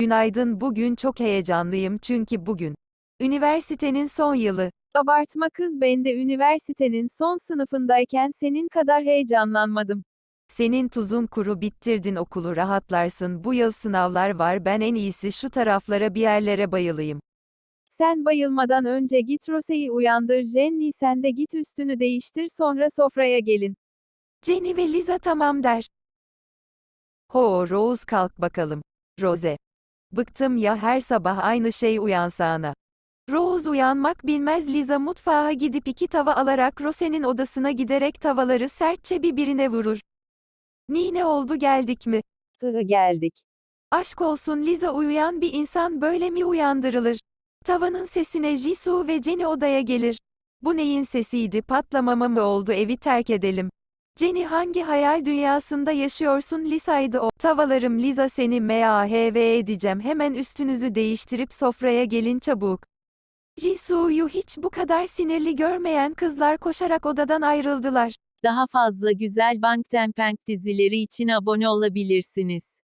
Günaydın bugün çok heyecanlıyım çünkü bugün üniversitenin son yılı. Abartma kız ben de üniversitenin son sınıfındayken senin kadar heyecanlanmadım. Senin tuzun kuru bittirdin okulu rahatlarsın bu yıl sınavlar var ben en iyisi şu taraflara bir yerlere bayılayım. Sen bayılmadan önce git Rose'yi uyandır Jenny sen de git üstünü değiştir sonra sofraya gelin. Jenny ve Liza tamam der. Ho Rose kalk bakalım. Rose. Bıktım ya her sabah aynı şey uyansana. Rose uyanmak bilmez Liza mutfağa gidip iki tava alarak Rose'nin odasına giderek tavaları sertçe birbirine vurur. Nine oldu geldik mi? Hı geldik. Aşk olsun Liza uyuyan bir insan böyle mi uyandırılır? Tavanın sesine Jisoo ve Jenny odaya gelir. Bu neyin sesiydi patlamama mı oldu evi terk edelim. Jenny hangi hayal dünyasında yaşıyorsun Lisa'ydı o. Tavalarım Liza seni MAHV edeceğim hemen üstünüzü değiştirip sofraya gelin çabuk. Jisoo'yu hiç bu kadar sinirli görmeyen kızlar koşarak odadan ayrıldılar. Daha fazla güzel Bang Tanpeng dizileri için abone olabilirsiniz.